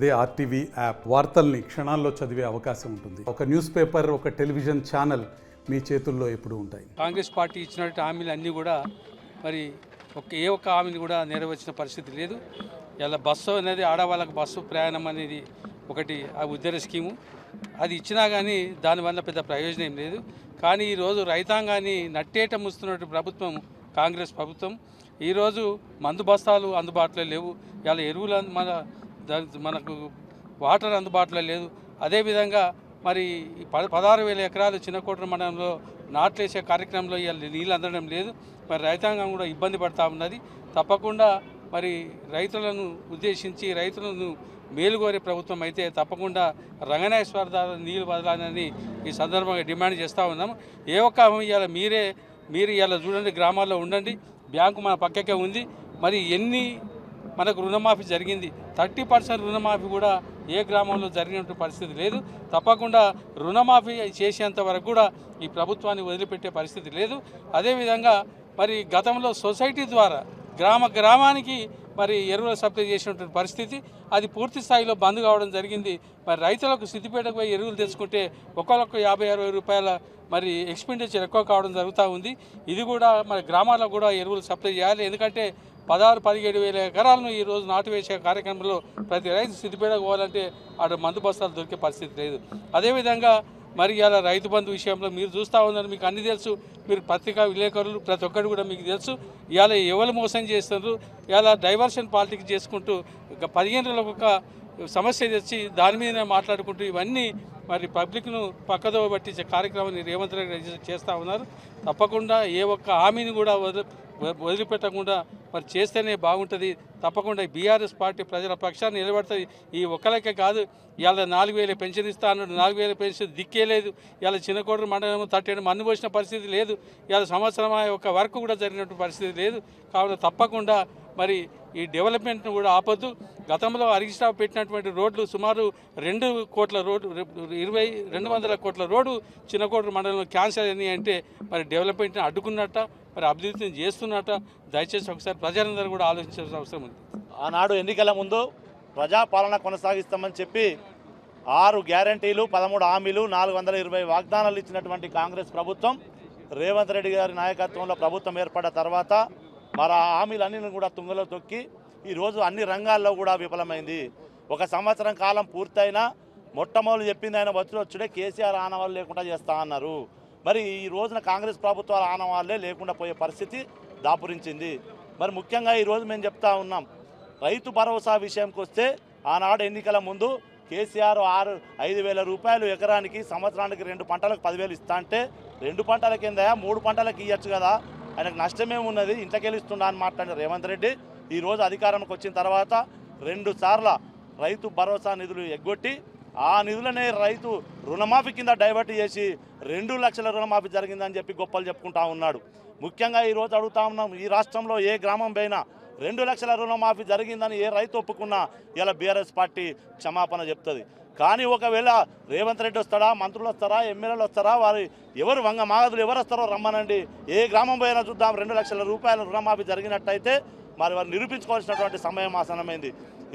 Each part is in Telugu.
అదే ఆర్టీవీ యాప్ వార్తల్ని క్షణాల్లో చదివే అవకాశం ఉంటుంది. ఒక న్యూస్ పేపర్ ఒక టెలివిజన్ ఛానల్ మీ చేతుల్లో ఎప్పుడు ఉంటాయి. కాంగ్రెస్ పార్టీ ఇచ్చినటువంటి హామీలు అన్నీ కూడా మరి ఒక ఏ ఒక్క హామీని కూడా నెరవేర్చిన పరిస్థితి లేదు. ఇలా బస్సు అనేది ఆడవాళ్ళకి బస్సు ప్రయాణం అనేది ఒకటి ఆ ఉద్యోగ స్కీము. అది ఇచ్చినా కానీ దానివల్ల పెద్ద ప్రయోజనం ఏం లేదు. కానీ ఈరోజు రైతాంగాన్ని నట్టేట ముస్తున్నటువంటి ప్రభుత్వం కాంగ్రెస్ ప్రభుత్వం ఈరోజు మందు బస్తాలు అందుబాటులో లేవు. ఇలా ఎరువులు మన మనకు వాటర్ అందుబాటులో లేదు. అదేవిధంగా మరి ఈ ప- పదహారు వేల ఎకరాలు చిన్నకోట మండలంలో నాట్లేసే కార్యక్రమంలో ఇవాళ నీళ్ళు అందడం లేదు. మరి రైతాంగం కూడా ఇబ్బంది పడతా ఉన్నది. తప్పకుండా మరి రైతులను ఉద్దేశించి రైతులను మేలుగోరే ప్రభుత్వం అయితే తప్పకుండా రంగనేశ్వర ద్వారా నీళ్ళు వదలాలని ఈ సందర్భంగా డిమాండ్ చేస్తూ ఉన్నాము. ఏ ఒక్క ఇవాళ మీరే మీరు ఇవాళ చూడండి గ్రామాల్లో ఉండండి. బ్యాంకు మన పక్కకే ఉంది. మరి ఎన్ని మనకు రుణమాఫీ జరిగింది. థర్టీ పర్సెంట్ రుణమాఫీ కూడా ఏ గ్రామంలో జరిగినటువంటి పరిస్థితి లేదు. తప్పకుండా రుణమాఫీ చేసేంత వరకు కూడా ఈ ప్రభుత్వాన్ని వదిలిపెట్టే పరిస్థితి లేదు. అదేవిధంగా మరి గతంలో సొసైటీ ద్వారా గ్రామ గ్రామానికి మరి ఎరువులు సప్లై చేసినటువంటి పరిస్థితి అది పూర్తి స్థాయిలో బంద్ కావడం జరిగింది. మరి రైతులకు సిద్దిపేటకు పోయి ఎరువులు తెచ్చుకుంటే ఒక్కొక్క యాభై అరవై రూపాయల మరి ఎక్స్పెండిచర్ ఎక్కువ కావడం జరుగుతూ ఉంది. ఇది కూడా మరి గ్రామాలకు కూడా ఎరువులు సప్లై చేయాలి. ఎందుకంటే పదహారు పదిహేడు వేల ఎకరాలను ఈరోజు నాటు వేసే కార్యక్రమంలో ప్రతి రైతు సిద్దిపేటకు పోవాలంటే అటు మందు బస్తాలు దొరికే పరిస్థితి లేదు. అదేవిధంగా మరి ఇలా రైతు బంధు విషయంలో మీరు చూస్తూ ఉన్నారు మీకు అన్ని తెలుసు. మీరు పత్రికా విలేకరులు ప్రతి ఒక్కరు కూడా మీకు తెలుసు. ఇవాళ ఎవరు మోసం చేస్తున్నారు? ఇలా డైవర్షన్ పాలిటిక్స్ చేసుకుంటూ ఒక పదిహేను రోజులకు ఒక సమస్య తెచ్చి దాని మీద మాట్లాడుకుంటూ ఇవన్నీ మరి పబ్లిక్ను పక్కదో పట్టించే కార్యక్రమాన్ని రేవంత్ రెడ్డి చేస్తూ ఉన్నారు. తప్పకుండా ఏ ఒక్క హామీని కూడా వదిలి వదిలిపెట్టకుండా మరి చేస్తేనే బాగుంటుంది. తప్పకుండా బీఆర్ఎస్ పార్టీ ప్రజల పక్షాన్ని నిలబడుతుంది. ఈ ఒక్కలకే కాదు ఇవాళ నాలుగు వేల పెన్షన్ ఇస్తా అన్నాడు. నాలుగు వేల పెన్షన్ దిక్కే లేదు ఇవాళ చిన్నకోడరు మండలం తట్టేడు మన్ను పోసిన పరిస్థితి లేదు. ఇవాళ సంవత్సరం ఒక వర్క్ కూడా జరిగినటువంటి పరిస్థితి లేదు. కావున తప్పకుండా మరి ఈ డెవలప్మెంట్ను కూడా ఆపొద్దు. గతంలో హరీష్ పెట్టినటువంటి రోడ్లు సుమారు రెండు కోట్ల రోడ్డు ఇరవై రెండు వందల కోట్ల రోడ్డు చిన్నకోట మండలంలో క్యాన్సర్ అని అంటే మరి డెవలప్మెంట్ని అడ్డుకున్నట్ట మరి అభివృద్ధిని చేస్తున్నట్ట దయచేసి ఒకసారి ప్రజలందరూ కూడా ఆలోచించాల్సిన అవసరం ఉంది. ఆనాడు ఎన్నికల ముందు ప్రజాపాలన కొనసాగిస్తామని చెప్పి ఆరు గ్యారంటీలు పదమూడు హామీలు నాలుగు వందల ఇరవై వాగ్దానాలు ఇచ్చినటువంటి కాంగ్రెస్ ప్రభుత్వం రేవంత్ రెడ్డి గారి నాయకత్వంలో ప్రభుత్వం ఏర్పడ్డ తర్వాత మరి ఆ హామీలన్నీ కూడా తుంగలో తొక్కి ఈరోజు అన్ని రంగాల్లో కూడా విఫలమైంది. ఒక సంవత్సరం కాలం పూర్తయినా మొట్టమొదలు చెప్పింది ఆయన వచ్చి వచ్చుడే కేసీఆర్ ఆనవాళ్ళు లేకుండా చేస్తా అన్నారు. మరి ఈ రోజున కాంగ్రెస్ ప్రభుత్వాల ఆనవాళ్ళే లేకుండా పోయే పరిస్థితి దాపురించింది. మరి ముఖ్యంగా ఈరోజు మేము చెప్తా ఉన్నాం రైతు భరోసా విషయంకి వస్తే ఆనాడు ఎన్నికల ముందు కేసీఆర్ ఆరు ఐదు వేల రూపాయలు ఎకరానికి సంవత్సరానికి రెండు పంటలకు పదివేలు ఇస్తా అంటే రెండు పంటల కింద మూడు పంటలకు ఇవ్వచ్చు కదా. ఆయనకు నష్టమేమున్నది? ఉన్నది ఇస్తుండా అని మాట్లాడారు రేవంత్ రెడ్డి. ఈరోజు అధికారంకి వచ్చిన తర్వాత రెండు సార్ల రైతు భరోసా నిధులు ఎగ్గొట్టి ఆ నిధులనే రైతు రుణమాఫీ కింద డైవర్ట్ చేసి రెండు లక్షల రుణమాఫీ జరిగిందని చెప్పి గొప్పలు చెప్పుకుంటా ఉన్నాడు. ముఖ్యంగా ఈరోజు అడుగుతా ఉన్నాం ఈ రాష్ట్రంలో ఏ గ్రామం పోయినా రెండు లక్షల రుణమాఫీ జరిగిందని ఏ రైతు ఒప్పుకున్నా ఇలా బీఆర్ఎస్ పార్టీ క్షమాపణ చెప్తుంది. కానీ ఒకవేళ రేవంత్ రెడ్డి వస్తాడా మంత్రులు వస్తారా ఎమ్మెల్యేలు వస్తారా వారి ఎవరు వంగ మాగదులు ఎవరు వస్తారో రమ్మనండి. ఏ గ్రామం పోయినా చూద్దాం రెండు లక్షల రూపాయల రుణమాఫీ జరిగినట్టయితే మరి వారు నిరూపించుకోవాల్సినటువంటి సమయం ఆసనమైంది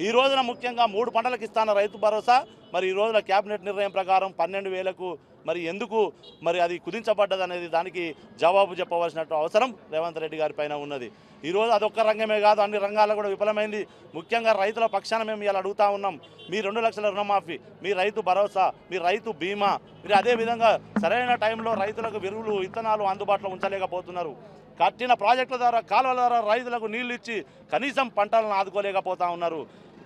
ఈ రోజున ముఖ్యంగా మూడు పంటలకు ఇస్తాన రైతు భరోసా మరి ఈ రోజున కేబినెట్ నిర్ణయం ప్రకారం పన్నెండు వేలకు మరి ఎందుకు మరి అది కుదించబడ్డది అనేది దానికి జవాబు చెప్పవలసిన అవసరం రేవంత్ రెడ్డి గారి పైన ఉన్నది. ఈరోజు అదొక్క రంగమే కాదు అన్ని రంగాల్లో కూడా విఫలమైంది. ముఖ్యంగా రైతుల పక్షాన మేము ఇలా అడుగుతా ఉన్నాం మీ రెండు లక్షల రుణమాఫీ మీ రైతు భరోసా మీ రైతు బీమా. మీరు అదేవిధంగా సరైన టైంలో రైతులకు విరువులు విత్తనాలు అందుబాటులో ఉంచలేకపోతున్నారు. కట్టిన ప్రాజెక్టుల ద్వారా కాలువల ద్వారా రైతులకు నీళ్ళు ఇచ్చి కనీసం పంటలను ఆదుకోలేకపోతా ఉన్నారు.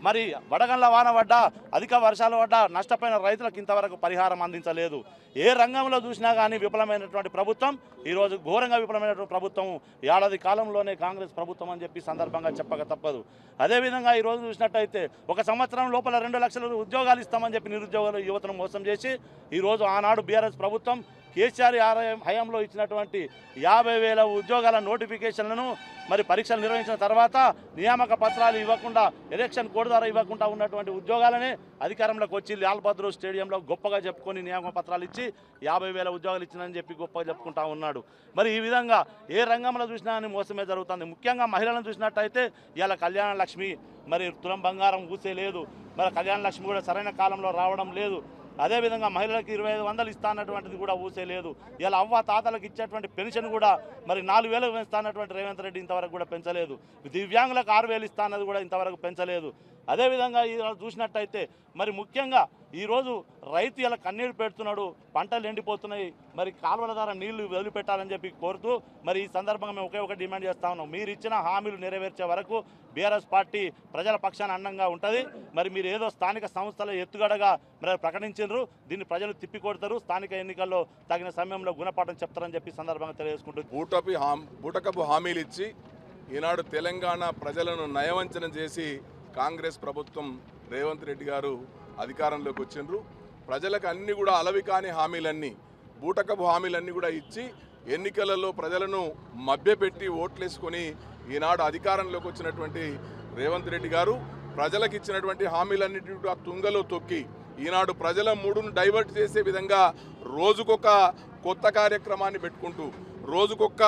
మరి వడగండ్ల వాన పడ్డా అధిక వర్షాలు పడ్డా నష్టపోయిన రైతులకు ఇంతవరకు పరిహారం అందించలేదు. ఏ రంగంలో చూసినా కానీ విఫలమైనటువంటి ప్రభుత్వం ఈరోజు ఘోరంగా విఫలమైనటువంటి ప్రభుత్వం ఏడాది కాలంలోనే కాంగ్రెస్ ప్రభుత్వం అని చెప్పి సందర్భంగా చెప్పక తప్పదు. అదేవిధంగా ఈరోజు చూసినట్టయితే ఒక సంవత్సరం లోపల రెండు లక్షల ఉద్యోగాలు ఇస్తామని చెప్పి నిరుద్యోగులు యువతను మోసం చేసి ఈరోజు ఆనాడు బీఆర్ఎస్ ప్రభుత్వం కేసీఆర్ హయాంలో ఇచ్చినటువంటి యాభై వేల ఉద్యోగాల నోటిఫికేషన్లను మరి పరీక్షలు నిర్వహించిన తర్వాత నియామక పత్రాలు ఇవ్వకుండా ఎలక్షన్ కోడ్ ద్వారా ఇవ్వకుండా ఉన్నటువంటి ఉద్యోగాలనే అధికారంలోకి వచ్చి లాల్ బహదూర్ స్టేడియంలో గొప్పగా చెప్పుకొని నియామక పత్రాలు ఇచ్చి యాభై వేల ఉద్యోగాలు ఇచ్చినని చెప్పి గొప్పగా చెప్పుకుంటా ఉన్నాడు. మరి ఈ విధంగా ఏ రంగంలో చూసినా అని మోసమే జరుగుతుంది. ముఖ్యంగా మహిళలను చూసినట్టయితే ఇవాళ కళ్యాణ లక్ష్మి మరి తులం బంగారం ఊసే లేదు. మరి కళ్యాణ లక్ష్మి కూడా సరైన కాలంలో రావడం లేదు. అదేవిధంగా మహిళలకు ఇరవై ఐదు వందలు ఇస్తానటువంటిది కూడా ఊసే లేదు. ఇలా అవ్వ తాతలకు ఇచ్చేటువంటి పెన్షన్ కూడా మరి నాలుగు వేలు ఇస్తానటువంటి రేవంత్ రెడ్డి ఇంతవరకు కూడా పెంచలేదు. దివ్యాంగులకు ఆరు వేలు ఇస్తా అన్నది కూడా ఇంతవరకు పెంచలేదు. అదేవిధంగా ఈ చూసినట్టయితే మరి ముఖ్యంగా ఈరోజు రైతు ఇలా కన్నీరు పెడుతున్నాడు పంటలు ఎండిపోతున్నాయి మరి కాలువల ద్వారా నీళ్ళు వదిలిపెట్టాలని చెప్పి కోరుతూ మరి ఈ సందర్భంగా మేము ఒకే ఒక డిమాండ్ చేస్తా ఉన్నాం. మీరు ఇచ్చిన హామీలు నెరవేర్చే వరకు బీఆర్ఎస్ పార్టీ ప్రజల పక్షాన అండంగా ఉంటుంది. మరి మీరు ఏదో స్థానిక సంస్థల ఎత్తుగడగా మరి ప్రకటించారు దీన్ని ప్రజలు తిప్పికొడతారు. స్థానిక ఎన్నికల్లో తగిన సమయంలో గుణపాఠం చెప్తారని చెప్పి సందర్భంగా తెలియజేసుకుంటుంది బూటపి హామ్ బూటకపు హామీలు ఇచ్చి ఈనాడు తెలంగాణ ప్రజలను నయవంచన చేసి కాంగ్రెస్ ప్రభుత్వం రేవంత్ రెడ్డి గారు అధికారంలోకి వచ్చిండ్రు. ప్రజలకు అన్ని కూడా అలవి కాని హామీలన్నీ బూటకపు హామీలన్నీ కూడా ఇచ్చి ఎన్నికలలో ప్రజలను మభ్యపెట్టి ఓట్లేసుకొని ఈనాడు అధికారంలోకి వచ్చినటువంటి రేవంత్ రెడ్డి గారు ప్రజలకు ఇచ్చినటువంటి హామీలన్నిటి కూడా తుంగలో తొక్కి ఈనాడు ప్రజల మూడును డైవర్ట్ చేసే విధంగా రోజుకొక కొత్త కార్యక్రమాన్ని పెట్టుకుంటూ రోజుకొక్క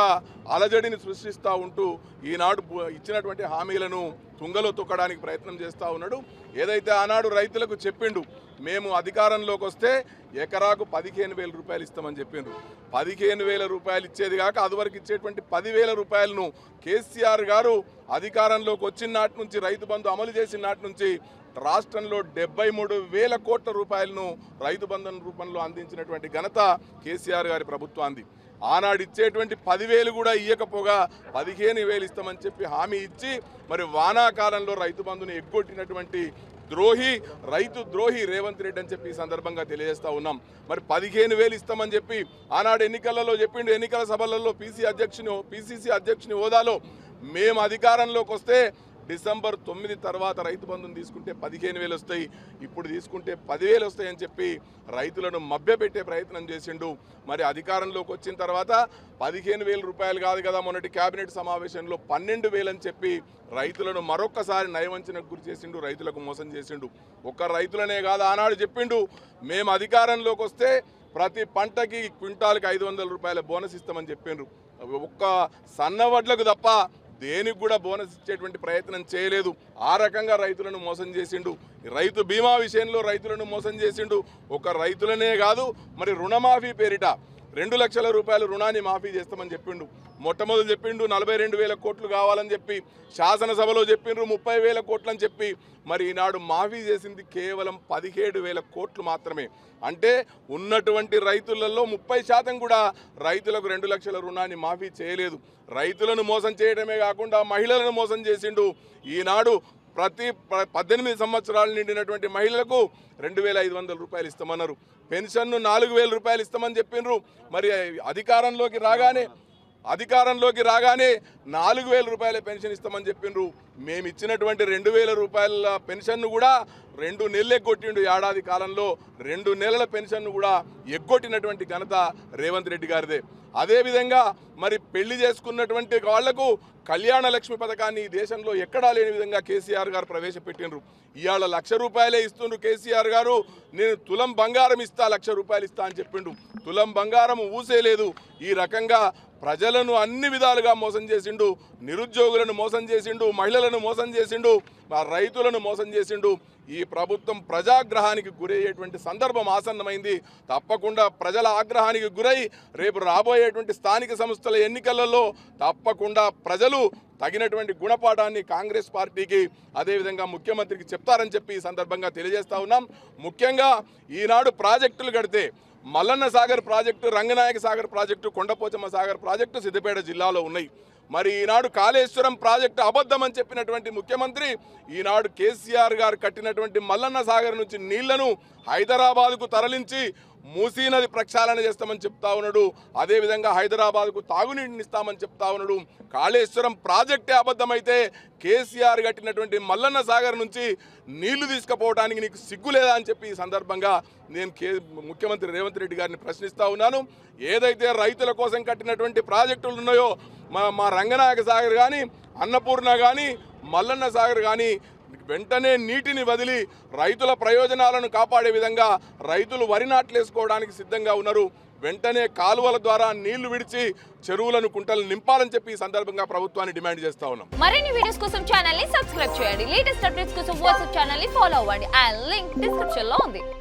అలజడిని సృష్టిస్తూ ఉంటూ ఈనాడు ఇచ్చినటువంటి హామీలను తుంగలో తొక్కడానికి ప్రయత్నం చేస్తూ ఉన్నాడు. ఏదైతే ఆనాడు రైతులకు చెప్పిండు మేము అధికారంలోకి వస్తే ఎకరాకు పదిహేను వేల రూపాయలు ఇస్తామని చెప్పిండ్రు పదిహేను వేల రూపాయలు ఇచ్చేది కాక అదివరకు ఇచ్చేటువంటి పదివేల రూపాయలను కేసీఆర్ గారు అధికారంలోకి వచ్చిన నాటి నుంచి రైతు బంధు అమలు చేసిన నాటి నుంచి రాష్ట్రంలో డెబ్బై మూడు వేల కోట్ల రూపాయలను రైతు బంధం రూపంలో అందించినటువంటి ఘనత కేసీఆర్ గారి ప్రభుత్వాన్ని ఆనాడు ఇచ్చేటువంటి పదివేలు కూడా ఇయ్యకపోగా పదిహేను వేలు ఇస్తామని చెప్పి హామీ ఇచ్చి మరి వానాకాలంలో రైతు బంధుని ఎగ్గొట్టినటువంటి ద్రోహి రైతు ద్రోహి రేవంత్ రెడ్డి అని చెప్పి ఈ సందర్భంగా తెలియజేస్తా ఉన్నాం. మరి పదిహేను వేలు ఇస్తామని చెప్పి ఆనాడు ఎన్నికలలో చెప్పిండు ఎన్నికల సభలలో పీసీ అధ్యక్షుని పీసీసీ అధ్యక్షుని హోదాలో మేము అధికారంలోకి వస్తే డిసెంబర్ తొమ్మిది తర్వాత రైతు బంధుని తీసుకుంటే పదిహేను వేలు వస్తాయి ఇప్పుడు తీసుకుంటే పదివేలు వస్తాయని చెప్పి రైతులను మభ్యపెట్టే ప్రయత్నం చేసిండు. మరి అధికారంలోకి వచ్చిన తర్వాత పదిహేను వేల రూపాయలు కాదు కదా మొన్నటి కేబినెట్ సమావేశంలో పన్నెండు వేలని చెప్పి రైతులను మరొక్కసారి నయవంచనకు గురి చేసిండు రైతులకు మోసం చేసిండు. ఒక్క రైతులనే కాదు ఆనాడు చెప్పిండు మేము అధికారంలోకి వస్తే ప్రతి పంటకి క్వింటాల్కి ఐదు వందల రూపాయల బోనస్ ఇస్తామని చెప్పిండ్రు. ఒక్క సన్నవడ్లకు తప్ప దేనికి కూడా బోనస్ ఇచ్చేటువంటి ప్రయత్నం చేయలేదు. ఆ రకంగా రైతులను మోసం చేసిండు. రైతు బీమా విషయంలో రైతులను మోసం చేసిండు. ఒక రైతులనే కాదు మరి రుణమాఫీ పేరిట రెండు లక్షల రూపాయలు రుణాన్ని మాఫీ చేస్తామని చెప్పిండు. మొట్టమొదటి చెప్పిండు నలభై రెండు వేల కోట్లు కావాలని చెప్పి శాసనసభలో చెప్పిండ్రు ముప్పై వేల కోట్లు అని చెప్పి. మరి ఈనాడు మాఫీ చేసింది కేవలం పదిహేడు వేల కోట్లు మాత్రమే. అంటే ఉన్నటువంటి రైతులలో ముప్పై శాతం కూడా రైతులకు రెండు లక్షల రుణాన్ని మాఫీ చేయలేదు. రైతులను మోసం చేయడమే కాకుండా మహిళలను మోసం చేసిండు. ఈనాడు ప్రతి ప- పద్దెనిమిది సంవత్సరాలు నిండినటువంటి మహిళలకు రెండు వేల ఐదు వందల రూపాయలు ఇస్తామన్నారు. పెన్షన్ను నాలుగు వేల రూపాయలు ఇస్తామని చెప్పిండ్రు. మరి అధికారంలోకి రాగానే అధికారంలోకి రాగానే నాలుగు వేల రూపాయల పెన్షన్ ఇస్తామని చెప్పిండ్రు. మేము ఇచ్చినటువంటి రెండు వేల రూపాయల పెన్షన్ను కూడా రెండు నెలలు ఎగ్గొట్టిండు ఏడాది కాలంలో. రెండు నెలల పెన్షన్ను కూడా ఎగ్గొట్టినటువంటి ఘనత రేవంత్ రెడ్డి గారిదే. అదేవిధంగా మరి పెళ్ళి చేసుకున్నటువంటి వాళ్ళకు కళ్యాణ లక్ష్మి పథకాన్ని ఈ దేశంలో ఎక్కడా లేని విధంగా కేసీఆర్ గారు ప్రవేశపెట్టిండ్రు. ఇవాళ లక్ష రూపాయలే ఇస్తుండ్రు కేసీఆర్ గారు. నేను తులం బంగారం ఇస్తా లక్ష రూపాయలు ఇస్తా అని చెప్పిండు. తులం బంగారం ఊసే లేదు ఈ రకంగా ప్రజలను అన్ని విధాలుగా మోసం చేసిండు నిరుద్యోగులను మోసం చేసిండు మహిళలను మోసం చేసిండు మా రైతులను మోసం చేసిండు. ఈ ప్రభుత్వం ప్రజాగ్రహానికి గురయ్యేటువంటి సందర్భం ఆసన్నమైంది. తప్పకుండా ప్రజల ఆగ్రహానికి గురై రేపు రాబోయేటువంటి స్థానిక సంస్థల ఎన్నికలలో తప్పకుండా ప్రజలు తగినటువంటి గుణపాఠాన్ని కాంగ్రెస్ పార్టీకి అదేవిధంగా ముఖ్యమంత్రికి చెప్తారని చెప్పి ఈ సందర్భంగా తెలియజేస్తా ఉన్నాం. ముఖ్యంగా ఈనాడు ప్రాజెక్టులు కడితే Mallanna Sagar project Ranganayaka Sagar project Kondapochamma Sagar project Siddipet జిల్లాలో ఉన్నాయి. మరి ఈనాడు కాళేశ్వరం ప్రాజెక్టు అబద్ధం అని చెప్పినటువంటి ముఖ్యమంత్రి ఈనాడు కేసీఆర్ గారు కట్టినటువంటి మల్లన్న సాగర్ నుంచి నీళ్ళను హైదరాబాద్కు తరలించి మూసీ నది ప్రక్షాళన చేస్తామని చెప్తా ఉన్నాడు. అదేవిధంగా హైదరాబాద్కు తాగునీటిని ఇస్తామని చెప్తా ఉన్నాడు. కాళేశ్వరం ప్రాజెక్టే అబద్ధమైతే కేసీఆర్ కట్టినటువంటి మల్లన్న సాగర్ నుంచి నీళ్ళు తీసుకుపోవడానికి నీకు సిగ్గు లేదా అని చెప్పి ఈ సందర్భంగా నేను కే ముఖ్యమంత్రి రేవంత్ రెడ్డి గారిని ప్రశ్నిస్తూ ఉన్నాను. ఏదైతే రైతుల కోసం కట్టినటువంటి ప్రాజెక్టులు ఉన్నాయో మా మా రంగనాయక సాగర్ కానీ అన్నపూర్ణ కానీ మల్లన్న సాగర్ కానీ వెంటనే నీటిని వదిలి రైతుల ప్రయోజనాలను కాపాడే విధంగా రైతులు వరి నాట్లేసుకోవడానికి సిద్ధంగా ఉన్నారు. వెంటనే కాలువల ద్వారా నీళ్ళు విడిచి చెరువులను కుంటలు నింపాలని చెప్పి ఈ సందర్భంగా ప్రభుత్వాన్ని డిమాండ్ చేస్తా ఉన్నాం. మరిన్ని వీడియోస్ కోసం ఛానల్ని సబ్స్క్రైబ్ చేయండి. లేటెస్ట్ అప్డేట్స్ కోసం వాట్సాప్ ఛానల్ని ఫాలో అవ్వండి. అండ్ లింక్ డిస్క్రిప్షన్లో ఉంది.